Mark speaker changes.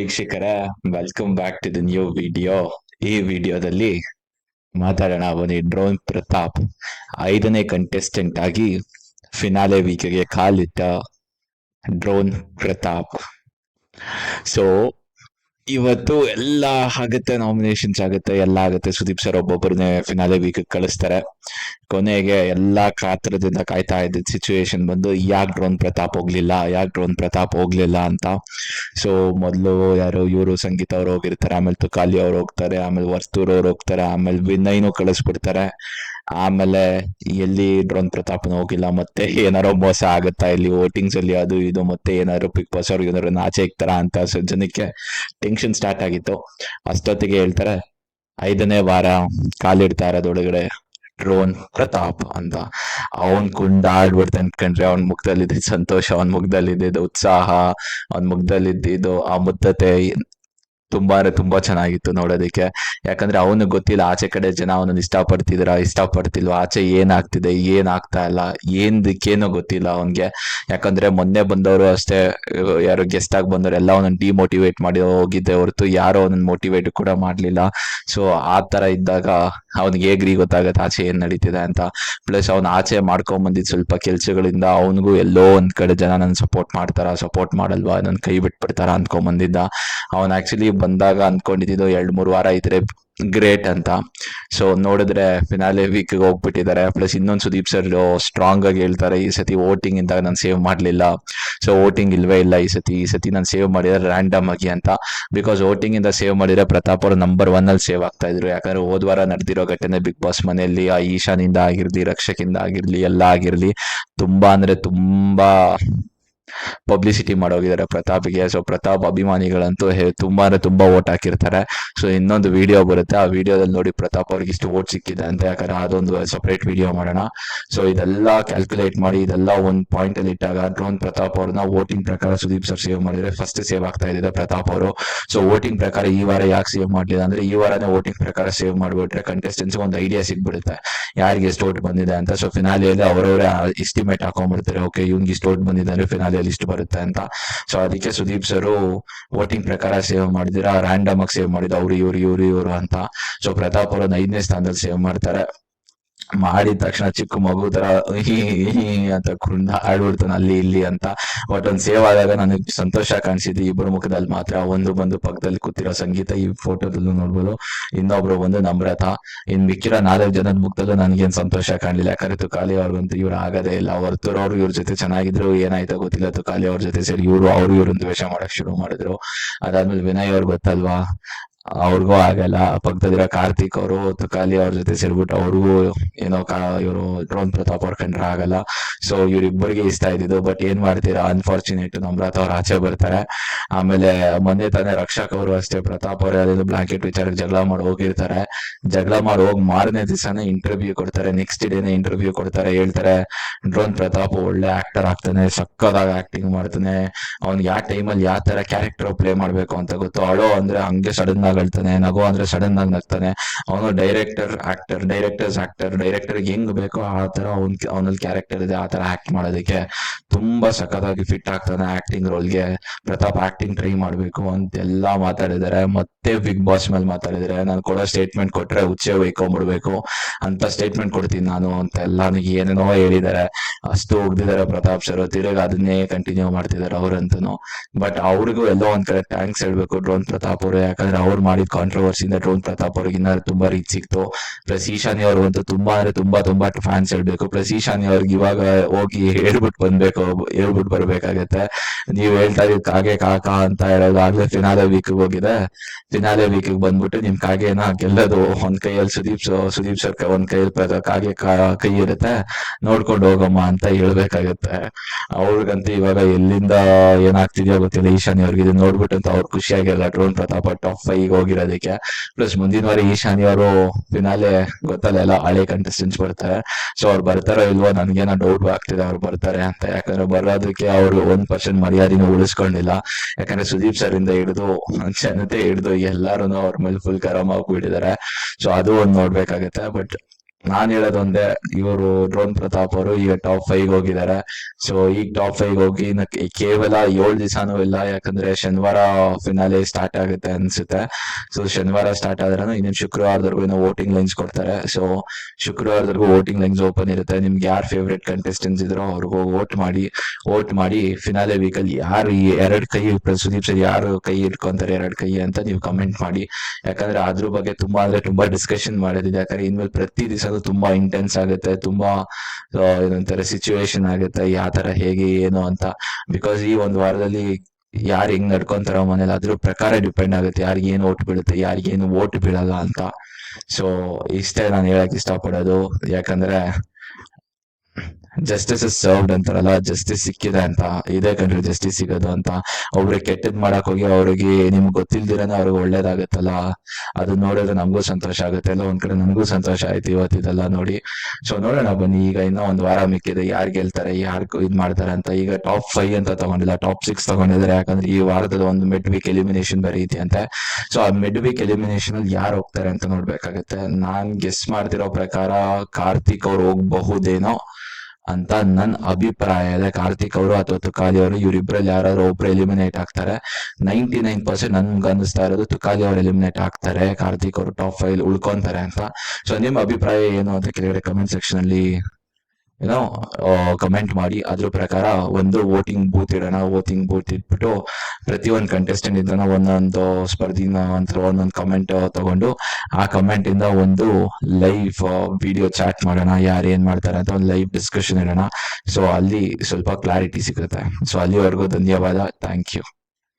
Speaker 1: ವೀಕ್ಷಕರೇ welcome back to the new video ಈ ವಿಡಿಯೋದಲ್ಲಿ ಮಾತಾಡೋಣ ಅವನಿ ಡ್ರೋನ್ ಪ್ರತಾಪ್. ಐದನೇ ಕಂಟೆಸ್ಟೆಂಟ್ ಆಗಿ ಫಿನಾಲೆ ವೀಕ್ಗೆ ಕಾಲಿಟ್ಟ ಡ್ರೋನ್ ಪ್ರತಾಪ್. ಸೊ ಇವತ್ತು ಎಲ್ಲ ಆಗುತ್ತೆ ನಾಮಿನೇಷನ್ಸ್ ಆಗುತ್ತೆ, ಎಲ್ಲ ಆಗುತ್ತೆ. ಸುದೀಪ್ ಸರ್ ಒಬ್ಬೊಬ್ಬರನ್ನೇ ಫಿನಾಲೆ ವೀಕ್ ಕಳಿಸ್ತಾರೆ. ಕೊನೆಗೆ ಎಲ್ಲಾ ಕಾತರದಿಂದ ಕಾಯ್ತಾ ಇದ್ದ ಸಿಚುವೇಶನ್ ಬಂದು, ಯಾಕೆ ಡ್ರೋನ್ ಪ್ರತಾಪ್ ಹೋಗ್ಲಿಲ್ಲ, ಯಾಕೆ ಡ್ರೋನ್ ಪ್ರತಾಪ್ ಹೋಗ್ಲಿಲ್ಲ ಅಂತ. ಸೊ ಮೊದಲು ಯಾರು ಇವರು ಸಂಗೀತ ಅವ್ರು ಹೋಗಿರ್ತಾರೆ, ಆಮೇಲೆ ತುಕಾಲಿ ಅವ್ರು ಹೋಗ್ತಾರೆ, ಆಮೇಲೆ ವರ್ತೂರ್ ಅವ್ರು ಹೋಗ್ತಾರೆ, ಆಮೇಲೆ ವಿನಯ್ನು ಕಳಿಸ್ಬಿಡ್ತಾರೆ. ಆಮೇಲೆ ಎಲ್ಲಿ ಡ್ರೋನ್ ಪ್ರತಾಪ್ನ ಹೋಗಿಲ್ಲ, ಮತ್ತೆ ಏನಾರೋ ಮೋಸ ಆಗುತ್ತಾ ಇಲ್ಲಿ ವೋಟಿಂಗ್ಸ್ ಅಲ್ಲಿ ಅದು ಇದು, ಮತ್ತೆ ಏನಾದ್ರು ಬಿಗ್ ಬಾಸ್ ಅವ್ರಿಗೆ ಏನಾದ್ರು ಆಚೆ ಇಕ್ತಾರ ಅಂತ ಜನಕ್ಕೆ ಟೆನ್ಷನ್ ಸ್ಟಾರ್ಟ್ ಆಗಿತ್ತು. ಅಷ್ಟೊತ್ತಿಗೆ ಹೇಳ್ತಾರೆ, ಐದನೇ ವಾರ ಕಾಲಿಡ್ತಾ ಇರೋದೊಳಗಡೆ ಡ್ರೋನ್ ಪ್ರತಾಪ್ ಅಂತ. ಅವನ್ ಕುಂಡಾಡ್ಬಿಡ್ತಾನೆ ಅನ್ಕೊಂಡ್ರೆ ಅವನ್ ಮುಖದಲ್ಲಿದ್ದ ಸಂತೋಷ, ಅವನ್ ಮುಖದಲ್ಲಿದ್ದ ಉತ್ಸಾಹ, ಅವನ್ ಮುಖದಲ್ಲಿದ್ದಿದ್ದು ಆ ಮುದ್ದತೆ ತುಂಬಾ ತುಂಬಾ ಚೆನ್ನಾಗಿತ್ತು ನೋಡೋದಕ್ಕೆ. ಯಾಕಂದ್ರೆ ಅವನು ಗೊತ್ತಿಲ್ಲ ಆಚೆ ಕಡೆ ಜನ ಅವನನ್ನ ಇಷ್ಟಪಡ್ತಿದ್ರ, ಇಷ್ಟಪಡ್ತಿಲ್ವಾ, ಆಚೆ ಏನಾಗ್ತಿದೆ, ಏನಾಗ್ತಾ ಇಲ್ಲ ಏನ್ ದಿಕ್ಕೇನೋ ಗೊತ್ತಿಲ್ಲ ಅವನ್ಗೆ. ಯಾಕಂದ್ರೆ ಮೊನ್ನೆ ಬಂದವರು ಅಷ್ಟೇ, ಯಾರು ಗೆಸ್ಟ್ ಆಗಿ ಬಂದವರು ಎಲ್ಲ ಅವನನ್ನ ಡಿಮೋಟಿವೇಟ್ ಮಾಡಿ ಹೋಗಿದ್ದೆ ಹೊರತು ಯಾರು ಅವನನ್ನ ಮೋಟಿವೇಟ್ ಕೂಡ ಮಾಡ್ಲಿಲ್ಲ. ಸೊ ಆ ತರ ಇದ್ದಾಗ ಅವನಿಗೆ ಹೇಗ್ರಿ ಗೊತ್ತಾಗತ್ತೆ ಆಚೆ ಏನ್ ನಡೀತಿದೆ ಅಂತ. ಪ್ಲಸ್ ಅವ್ನ ಆಚೆ ಮಾಡ್ಕೊಂಡ್ ಬಂದಿದ್ ಸ್ವಲ್ಪ ಕೆಲ್ಸಗಳಿಂದ ಅವನಿಗೂ ಎಲ್ಲೋ ಒಂದ್ ಕಡೆ ಜನ ನನ್ ಸಪೋರ್ಟ್ ಮಾಡ್ತಾರ ಸಪೋರ್ಟ್ ಮಾಡಲ್ವಾ, ನನ್ ಕೈ ಬಿಟ್ಬಿಡ್ತಾರ ಅನ್ಕೊಂಡ್ ಬಂದಿದ್ದ ಅವನ್ ಆಕ್ಚುಲಿ ಬಂದಾಗ ಅನ್ಕೊಂಡಿದ್ದು ಎರಡು ಮೂರು ವಾರ ಇದ್ರೆ ಗ್ರೇಟ್ ಅಂತ. ಸೊ ನೋಡಿದ್ರೆ ಫಿನಾಲೆ ವೀಕ್ ಹೋಗ್ಬಿಟ್ಟಿದ್ದಾರೆ. ಪ್ಲಸ್ ಇನ್ನೊಂದು ಸುದೀಪ್ ಸರ್ ಸ್ಟ್ರಾಂಗ್ ಆಗಿ ಹೇಳ್ತಾರೆ, ಈ ಸತಿ ವೋಟಿಂಗ್ ಇಂದ ನಾನು ಸೇವ್ ಮಾಡಲಿಲ್ಲ. ಸೊ ವೋಟಿಂಗ್ ಇಲ್ವೇ ಇಲ್ಲ ಈ ಸತಿ. ಈ ಸತಿ ನಾನು ಸೇವ್ ಮಾಡಿದ್ರೆ ರ್ಯಾಂಡಮ್ ಆಗಿ ಅಂತ. ಬಿಕಾಸ್ ವೋಟಿಂಗ್ ಇಂದ ಸೇವ್ ಮಾಡಿದ್ರೆ ಪ್ರತಾಪ್ ಅವರು ನಂಬರ್ ಒನ್ ಅಲ್ಲಿ ಸೇವ್ ಆಗ್ತಾ ಇದ್ರು. ಯಾಕಂದ್ರೆ ಹೋದ್ ವಾರ ನಡೆದಿರೋ ಘಟನೆ ಬಿಗ್ ಬಾಸ್ ಮನೆಯಲ್ಲಿ, ಆ ಈಶಾನಿಂದ ಆಗಿರ್ಲಿ, ರಕ್ಷಕಿಂದ ಆಗಿರ್ಲಿ, ಎಲ್ಲ ಆಗಿರ್ಲಿ, ತುಂಬಾ ಅಂದ್ರೆ ತುಂಬಾ ಪಬ್ಲಿಸಿಟಿ ಮಾಡೋಗಿದ್ದಾರೆ ಪ್ರತಾಪ್ಗೆ. ಸೊ ಪ್ರತಾಪ್ ಅಭಿಮಾನಿಗಳಂತೂ ತುಂಬಾ ತುಂಬಾ ಓಟ್ ಹಾಕಿರ್ತಾರೆ. ಸೊ ಇನ್ನೊಂದು ವಿಡಿಯೋ ಬರುತ್ತೆ. ಆ ವಿಡಿಯೋದಲ್ಲಿ ನೋಡಿ ಪ್ರತಾಪ್ ಅವ್ರಿಗೆ ಇಷ್ಟು ಓಟ್ ಸಿಕ್ಕಿದೆ ಅಂತ. ಯಾಕಂದ್ರೆ ಅದೊಂದು ಸಪರೇಟ್ ವಿಡಿಯೋ ಮಾಡೋಣ. ಸೊ ಇದೆಲ್ಲ ಕ್ಯಾಲ್ಕುಲೇಟ್ ಮಾಡಿ, ಇದೆಲ್ಲ ಒಂದು ಪಾಯಿಂಟ್ ಅಲ್ಲಿ ಇಟ್ಟಾಗ ಡ್ರೋನ್ ಪ್ರತಾಪ್ ಅವ್ರನ್ನ ವೋಟಿಂಗ್ ಪ್ರಕಾರ ಸುದೀಪ್ ಸರ್ ಸೇವ್ ಮಾಡಿದ್ರೆ ಫಸ್ಟ್ ಸೇವ್ ಆಗ್ತಾ ಇದ್ದಾರೆ ಪ್ರತಾಪ್ ಅವರು. ಸೊ ವೋಟಿಂಗ್ ಪ್ರಕಾರ ಈ ವಾರ ಯಾಕೆ ಸೇವ್ ಮಾಡ್ಲಿಲ್ಲ ಅಂದ್ರೆ ಈ ವಾರನೇ ವೋಟಿಂಗ್ ಪ್ರಕಾರ ಸೇವ್ ಮಾಡಿಬಿಟ್ರೆ ಕಂಟೆಸ್ಟೆನ್ಸ್ ಒಂದು ಐಡಿಯಾ ಸಿಗ್ಬಿಡುತ್ತೆ. ಯಾರಿಗೆ ಎಷ್ಟು ಓಟ್ ಬಂದಿದೆ ಅಂತ. ಸೊ ಫಿನಾಲಿಯಲ್ಲಿ ಅವರವರೇ ಎಸ್ಟಿಮೇಟ್ ಹಾಕೊಂಡ್ಬಿಡ್ತಾರೆ. ಓಕೆ ಇವ್ನಿಗೆ ಇಷ್ಟು ಓಟ್ ಬಂದಿದೆ ಅಂದ್ರೆ ಫಿನಾಲಿಯಲ್ಲಿ ಇಷ್ಟು ಬರುತ್ತೆ ಅಂತ. ಸೊ ಅದಕ್ಕೆ ಸುದೀಪ್ ಸರ್ ವೋಟಿಂಗ್ ಪ್ರಕಾರ ಸೇವ್ ಮಾಡಿದಿರ ರ್ಯಾಂಡಮ್ ಆಗಿ ಸೇವ್ ಮಾಡಿದ ಅವ್ರು, ಇವ್ರು ಇವ್ರು ಇವ್ರು ಅಂತ. ಸೊ ಪ್ರತಾಪ್ ಅವ್ರನ್ನ ಐದನೇ ಸ್ಥಾನದಲ್ಲಿ ಸೇವ್ ಮಾಡ್ತಾರೆ. ಮಾಡಿದ ತಕ್ಷಣ ಚಿಕ್ಕ ಮಗು ತರ ಅಂತ ಕುಂಡ ಆಡ್ಬಿಡ್ತಾನೆ, ಅಲ್ಲಿ, ಇಲ್ಲಿ ಅಂತ. ಬಟ್ ಒಂದ್ ಸೇವ್ ಆದಾಗ ನನಗೆ ಸಂತೋಷ ಕಾಣಿಸಿದ್ದು ಇಬ್ಬರ ಮುಖದಲ್ಲಿ ಮಾತ್ರ ಒಂದು ಬಂದು ಪಕ್ಕದಲ್ಲಿ ಕೂತಿರೋ ಸಂಗೀತ ಈ ಫೋಟೋದಲ್ಲೂ ನೋಡ್ಬೋದು. ಇನ್ನೊಬ್ರು ಬಂದು ನಮ್ರತ. ಇನ್ ಮಿಕ್ಕಿರೋ ನಾಲ್ಕು ಜನದ ಮುಖದಲ್ಲೂ ನನ್ಗೇನ್ ಸಂತೋಷ ಕಾಣಲಿಲ್ಲ. ಯಾಕಂದ್ರೆ ತುಕಾಲಿ ಅವ್ರಿಗಂತೂ ಇವ್ರು ಆಗದೇ ಇಲ್ಲ. ಹೊರ್ತೂರು ಅವ್ರು ಇವ್ರ ಜೊತೆ ಚೆನ್ನಾಗಿದ್ರು. ಏನಾಯ್ತೋ ಗೊತ್ತಿಲ್ಲ. ತುಕಾಲಿ ಅವ್ರ ಜೊತೆ ಸೇರಿ ಇವ್ರು ಅವ್ರು ಇವ್ರ ದ್ವೇಷ ಮಾಡಕ್ ಶುರು ಮಾಡಿದ್ರು. ಅದಾದ್ಮೇಲೆ ವಿನಯ್ ಅವ್ರು ಗೊತ್ತಲ್ವಾ? ಅವ್ರಿಗೂ ಆಗಲ್ಲ. ಪಕ್ಕದಲ್ಲಿರೋ ಕಾರ್ತಿಕ್ ಅವರು, ತುಕಾಲಿ ಅವ್ರ ಜೊತೆ ಸೇರ್ಬಿಟ್ಟು ಅವ್ರಿಗೂ ಏನೋ ಕಾ, ಇವರು ಡ್ರೋನ್ ಪ್ರತಾಪ್ ಅವ್ರ ಕಂಡ್ರೆ ಆಗಲ್ಲ. ಸೊ ಇವ್ರಿಬ್ಬರಿಗೆ ಇಷ್ಟ ಇದ್ದಿದ್ದು ಬಟ್ ಏನ್ ಮಾಡ್ತೀರಾ? ಅನ್ಫಾರ್ಚುನೇಟ್ ನಮ್ರಾತ್ ಅವ್ರು ಆಚೆ ಬರ್ತಾರೆ. ಆಮೇಲೆ ಮೊನ್ನೆ ತಾನೇ ರಕ್ಷಕ್ ಅವರು ಅಷ್ಟೇ, ಪ್ರತಾಪ್ ಅವರು ಅದೇನು ಬ್ಲಾಂಕೆಟ್ ವಿಚಾರ ಜಗಳ ಮಾಡಿ ಹೋಗಿರ್ತಾರೆ. ಜಗಳ ಮಾಡಿ ಹೋಗಿ ಮಾರನೇ ದಿವಸನೇ ಇಂಟರ್ವ್ಯೂ ಕೊಡ್ತಾರೆ. ನೆಕ್ಸ್ಟ್ ಡೇನೆ ಇಂಟರ್ವ್ಯೂ ಕೊಡ್ತಾರೆ. ಹೇಳ್ತಾರೆ ಡ್ರೋನ್ ಪ್ರತಾಪ್ ಒಳ್ಳೆ ಆಕ್ಟರ್ ಆಗ್ತಾನೆ ಸಕ್ಕದಾಗ ಆಕ್ಟಿಂಗ್ ಮಾಡ್ತಾನೆ. ಅವ್ನಿಗೆ ಯಾವ ಟೈಮಲ್ಲಿ ಯಾವ ತರ ಕ್ಯಾರೆಕ್ಟರ್ ಪ್ಲೇ ಮಾಡ್ಬೇಕು ಅಂತ ಗೊತ್ತು. ಅಳೋ ಅಂದ್ರೆ ಹಂಗೆ ಸಡನ್ ಅಳ್ತಾನೆ ನಗೋ ಅಂದ್ರೆ ಸಡನ್ ಆಗಿ ನಗ್ತಾನೆ. ಅವನು director actor directors actor director ಹೆಂಗ್ ಬೇಕೋ ಆ ತರ ಅವ್ನ್ ಅವನಲ್ಲಿ ಕ್ಯಾರೆಕ್ಟರ್ ಇದೆ, ಆ ತರ ಆಕ್ಟ್ ಮಾಡೋದಕ್ಕೆ ತುಂಬಾ ಸಖತ್ತಾಗಿ ಫಿಟ್ ಆಗ್ತಾನೆ ಆಕ್ಟಿಂಗ್ ರೋಲ್ಗೆ ಪ್ರತಾಪ್ ಆಕ್ಟಿಂಗ್ ಟ್ರೈ ಮಾಡ್ಬೇಕು ಅಂತೆಲ್ಲ ಮಾತಾಡಿದ್ದಾರೆ. ಮತ್ತೆ ಬಿಗ್ ಬಾಸ್ ಮೇಲೆ ಮಾತಾಡಿದ್ರೆ ನಾನು ಕೊಡೋ ಸ್ಟೇಟ್ಮೆಂಟ್ ಕೊಟ್ರೆ ಹುಚ್ಚೆ ಒಯ್ಕೊಂಡ್ಬಿಡ್ಬೇಕು ಅಂತ ಸ್ಟೇಟ್ಮೆಂಟ್ ಕೊಡ್ತೀನಿ ನಾನು ಅಂತ ಎಲ್ಲ ನನಗೆ ಏನೇನೋ ಹೇಳಿದ್ದಾರೆ. ಅಷ್ಟು ಹೋಗ್ದಿದ್ದಾರೆ ಪ್ರತಾಪ್ ಸರ್ ತಿರುಗಿ ಅದನ್ನೇ ಕಂಟಿನ್ಯೂ ಮಾಡ್ತಿದ್ದಾರೆ ಅವ್ರಂತೂ ಬಟ್ ಅವ್ರಿಗೂ ಎಲ್ಲೋ ಒಂದ್ ಕಡೆ ಥ್ಯಾಂಕ್ಸ್ ಹೇಳ್ಬೇಕು ಡ್ರೋನ್ ಪ್ರತಾಪ್ ಅವರು. ಯಾಕಂದ್ರೆ ಅವ್ರು ಮಾಡಿದ ಕಾಂಟ್ರವರ್ಸಿಯಿಂದ ಡ್ರೋನ್ ಪ್ರತಾಪ್ ಅವ್ರಿಗೆ ಇನ್ನ ತುಂಬಾ ರೀಚ್ ಸಿಕ್ತು. ಪ್ಲಸ್ ಈಶಾನಿ ಅವ್ರಿಗಂತೂ ತುಂಬಾ ಅಂದ್ರೆ ತುಂಬಾ ತುಂಬಾ ಫ್ಯಾನ್ಸ್ ಹೇಳ್ಬೇಕು ಪ್ಲಸ್ ಈಶಾನಿ ಅವ್ರಿಗೆ ಇವಾಗ ಹೋಗಿ ಹೇಳ್ಬಿಟ್ಟು ಬಂದ್ಬೇಕು ಹೇಳ್ಬಿಟ್ಟು ಬರ್ಬೇಕಾಗತ್ತೆ. ನೀವ್ ಹೇಳ್ತಾ ಇದ್ ಕಾಗೆ ಕಾಕ ಅಂತ ಹೇಳೋದು ಆಗ್ಲೇ ಫಿನಾಲೆ ವೀಕ್ ಹೋಗಿದೆ. ಫಿನಾಲೆ ವೀಕ್ ಬಂದ್ಬಿಟ್ಟು ನಿಮ್ ಕಾಗೆನ ಗೆಲ್ಲೋದು. ಒಂದ್ ಕೈಯಲ್ಲಿ ಸುದೀಪ್ ಸುದೀಪ್ ಸರ್ ಒಂದ್ ಕೈಯಲ್ಲಿ ಕಾಗೆ ಕಾ- ಕೈ ಇರುತ್ತೆ. ನೋಡ್ಕೊಂಡು ಹೋಗಮ್ಮ ಅಂತ ಹೇಳ್ಬೇಕಾಗತ್ತೆ. ಅವ್ರಿಗಂತೂ ಇವಾಗ ಎಲ್ಲಿಂದ ಏನಾಗ್ತಿದ್ಯೋ ಗೊತ್ತಿಲ್ಲ. ಈಶಾನಿ ಅವ್ರಿಗೆ ಇದು ನೋಡ್ಬಿಟ್ಟು ಅಂತ ಅವ್ರು ಖುಷಿಯಾಗಿಲ್ಲ ಡ್ರೋನ್ ಪ್ರತಾಪ ಟಾಪ್ ಫೈವ್ ಹೋಗಿರೋದಕ್ಕೆ. ಪ್ಲಸ್ ಮುಂದಿನ ವಾರ ಈಶಾನಿ ಅವರು ಫಿನಾಲೆ ಗೊತ್ತಲ್ಲ, ಎಲ್ಲ ಹಳೆ ಕಂಟೆಸ್ಟೆಂಟ್ಸ್ ಬರ್ತಾರೆ. ಸೊ ಅವ್ರು ಬರ್ತಾರೋ ಇಲ್ವೋ ನನ್ಗೇನೋ ಡೌಟ್ ಆಗ್ತಿದೆ ಅವ್ರು ಬರ್ತಾರೆ ಅಂತ. ಯಾಕಂದ್ರೆ ಬರೋದಕ್ಕೆ ಅವರು ಒಂದ್ ಪರ್ಸೆಂಟ್ ಮರ್ಯಾದೆನ ಉಳಿಸ್ಕೊಂಡಿಲ್ಲ. ಯಾಕಂದ್ರೆ ಸುದೀಪ್ ಸರ್ ಇಂದ ಹಿಡಿದು ಜನತೆ ಹಿಡಿದು ಎಲ್ಲಾರು ಅವ್ರ ಮೇಲೆ ಫುಲ್ ಗರಂ ಆಗ್ಬಿಟ್ಟಿದ್ದಾರೆ ಸೊ ಅದು ಒಂದ್ ನೋಡ್ಬೇಕಾಗತ್ತೆ. ಬಟ್ ನಾನ್ ಹೇಳೋದೊಂದೇ ಇವರು ಡ್ರೋನ್ ಪ್ರತಾಪ್ ಅವರು ಈಗ ಟಾಪ್ ಫೈವ್ ಹೋಗಿದ್ದಾರೆ ಸೊ ಈಗ ಟಾಪ್ ಫೈವ್ ಹೋಗಿ ಕೇವಲ ಏಳು ದಿವಸನೂ ಇಲ್ಲ, ಯಾಕಂದ್ರೆ ಶನಿವಾರ ಫಿನಾಲೆ ಸ್ಟಾರ್ಟ್ ಆಗುತ್ತೆ ಅನ್ಸುತ್ತೆ. ಸೊ ಶನಿವಾರ ಸ್ಟಾರ್ಟ್ ಆದ್ರೆ ಇನ್ನೇನು ಶುಕ್ರವಾರದವರೆಗೂ ಏನೋ ವೋಟಿಂಗ್ ಲೈನ್ಸ್ ಕೊಡ್ತಾರೆ. ಸೊ ಶುಕ್ರವಾರದವರೆಗೂ ವೋಟಿಂಗ್ ಲೈನ್ಸ್ ಓಪನ್ ಇರುತ್ತೆ. ನಿಮ್ಗೆ ಯಾರು ಫೇವ್ರೇಟ್ ಕಂಟೆಸ್ಟೆಂಟ್ಸ್ ಇದ್ರೋ ಅವ್ರಿಗೂ ವೋಟ್ ಮಾಡಿ ವೋಟ್ ಮಾಡಿ ಫಿನಾಲೆ ವೀಕಲ್ಲಿ ಯಾರು ಈ ಎರಡ್ ಕೈ ಸುದೀಪ್ ಸರ್ ಯಾರು ಕೈ ಇಟ್ಕೊಂತಾರೆ ಎರಡ್ ಕೈ ಅಂತ ನೀವು ಕಮೆಂಟ್ ಮಾಡಿ. ಯಾಕಂದ್ರೆ ಅದ್ರ ಬಗ್ಗೆ ತುಂಬಾ ಅಂದ್ರೆ ತುಂಬಾ ಡಿಸ್ಕಷನ್ ಮಾಡೋದಿದೆ. ಯಾಕಂದ್ರೆ ಇನ್ಮೇಲೆ ಪ್ರತಿ ದಿವಸ ತುಂಬಾ ಇಂಟೆನ್ಸ್ ಆಗುತ್ತೆ, ತುಂಬಾ ಏನಂತಾರೆ ಸಿಚುವೇಶನ್ ಆಗುತ್ತೆ ಯಾವ ತರ ಹೇಗೆ, ಏನು ಅಂತ. ಬಿಕಾಸ್ ಈ ಒಂದು ವಾರದಲ್ಲಿ ಯಾರು ಹೆಂಗ್ ನಡ್ಕೊಂತಾರ ಮನೇಲಿ ಅದ್ರ ಪ್ರಕಾರ ಡಿಪೆಂಡ್ ಆಗುತ್ತೆ, ಯಾರಿಗೆ ಏನು ಓಟ್ ಬೀಳುತ್ತೆ ಏನು ಓಟ್ ಬೀಳಲ್ಲ ಅಂತ. ಸೊ ಇಷ್ಟೇ ನಾನು ಹೇಳಕ್ ಇಷ್ಟಪಡೋದು. ಯಾಕಂದ್ರೆ ಜಸ್ಟಿಸ್ ಇಸ್ ಸರ್ವ್ಡ್ ಅಂತಾರಲ್ಲ ಜಸ್ಟಿಸ್ ಸಿಕ್ಕಿದೆ ಅಂತ, ಇದೇ ಕಂಡ್ರೆ ಜಸ್ಟಿಸ್ ಸಿಗೋದು ಅಂತ. ಒಬ್ರಿಗೆ ಕೆಟ್ಟದ್ ಮಾಡಕ್ ಹೋಗಿ ಅವ್ರಿಗೆ ನಿಮ್ಗೆ ಗೊತ್ತಿಲ್ದಿರನ ಅವ್ರಿಗೆ ಒಳ್ಳೇದಾಗತ್ತಲ್ಲ. ಅದು ನೋಡಿದ್ರೆ ನಮಗೂ ಸಂತೋಷ ಆಗುತ್ತೆ. ಎಲ್ಲ ಒಂದ್ ಕಡೆ ನಮಗೂ ಸಂತೋಷ ಆಯ್ತು ಇವತ್ತಿದೆಲ್ಲ ನೋಡಿ. ಸೊ ನೋಡೋಣ ಬನ್ನಿ, ಈಗ ಇನ್ನೂ ಒಂದ್ ವಾರ ಮಿಕ್ಕಿದೆ. ಯಾರು ಗೆಲ್ತಾರೆ, ಯಾರು ಇದ್ ಮಾಡ್ತಾರೆ ಅಂತ. ಈಗ ಟಾಪ್ ಫೈವ್ ಅಂತ ತಗೊಂಡಿಲ್ಲ ಟಾಪ್ ಸಿಕ್ಸ್ ತಗೊಂಡಿದ್ದಾರೆ. ಯಾಕಂದ್ರೆ ಈ ವಾರದಲ್ಲಿ ಒಂದು ಮಿಡ್ ವೀಕ್ ಎಲಿಮಿನೇಷನ್ ಬರೀತಿ ಅಂತ. ಸೊ ಆ ಮಿಡ್ ವೀಕ್ ಎಲಿಮಿನೇಷನ್ ಅಲ್ಲಿ ಯಾರು ಹೋಗ್ತಾರೆ ಅಂತ ನೋಡ್ಬೇಕಾಗತ್ತೆ. ನಾನ್ ಗೆಸ್ ಮಾಡ್ತಿರೋ ಪ್ರಕಾರ ಕಾರ್ತಿಕ್ ಅವ್ರು ಹೋಗಬಹುದೇನೋ. ಅಂತ ನನ್ನ ಅಭಿಪ್ರಾಯ ಇದೆ ಕಾರ್ತಿಕ್ ಅವರು ಅಥವಾ ತುಕಾಲಿ ಅವರು, ಇವರಿಬ್ರಲ್ಲಿ ಯಾರಾದ್ರೂ ಒಬ್ರು ಎಲಿಮಿನೇಟ್ ಆಗ್ತಾರೆ. ನೈಂಟಿ ನೈನ್ ಪರ್ಸೆಂಟ್ ನನ್ಗೆ ಅನಿಸ್ತಾ ಇರೋದು ತುಕಾಲಿ ಅವರು ಎಲಿಮಿನೇಟ್ ಆಗ್ತಾರೆ, ಕಾರ್ತಿಕ್ ಅವರು ಟಾಪ್ ಫೈಲ್ ಉಳ್ಕೊಂತಾರೆ ಅಂತ. ಸೊ ನಿಮ್ಮ ಅಭಿಪ್ರಾಯ ಏನು ಅಂತ ಕೆಳಗಡೆ ಕಮೆಂಟ್ ಸೆಕ್ಷನ್ ಅಲ್ಲಿ ಏನೋ ಕಮೆಂಟ್ ಮಾಡಿ. ಅದ್ರ ಪ್ರಕಾರ ಒಂದು ವೋಟಿಂಗ್ ಬೂತ್ ಇಡೋಣ ವೋಟಿಂಗ್ ಬೂತ್ ಇಟ್ಬಿಟ್ಟು ಪ್ರತಿಯೊಂದು ಕಂಟೆಸ್ಟೆಂಟ್ ಇದ್ದಾನ ಒಂದೊಂದು ಸ್ಪರ್ಧಿನ ಅಂತ ಒಂದೊಂದು ಕಮೆಂಟ್ ತಗೊಂಡು ಆ ಕಮೆಂಟ್ ಇಂದ ಒಂದು ಲೈವ್ ವಿಡಿಯೋ ಚಾಟ್ ಮಾಡೋಣ, ಯಾರು ಏನ್ ಮಾಡ್ತಾರೆ ಅಂತ ಒಂದು ಲೈವ್ ಡಿಸ್ಕಷನ್ ಇಡೋಣ. ಸೊ ಅಲ್ಲಿ ಸ್ವಲ್ಪ ಕ್ಲಾರಿಟಿ ಸಿಗುತ್ತೆ. ಸೊ ಅಲ್ಲಿವರೆಗೂ ಧನ್ಯವಾದ. Thank you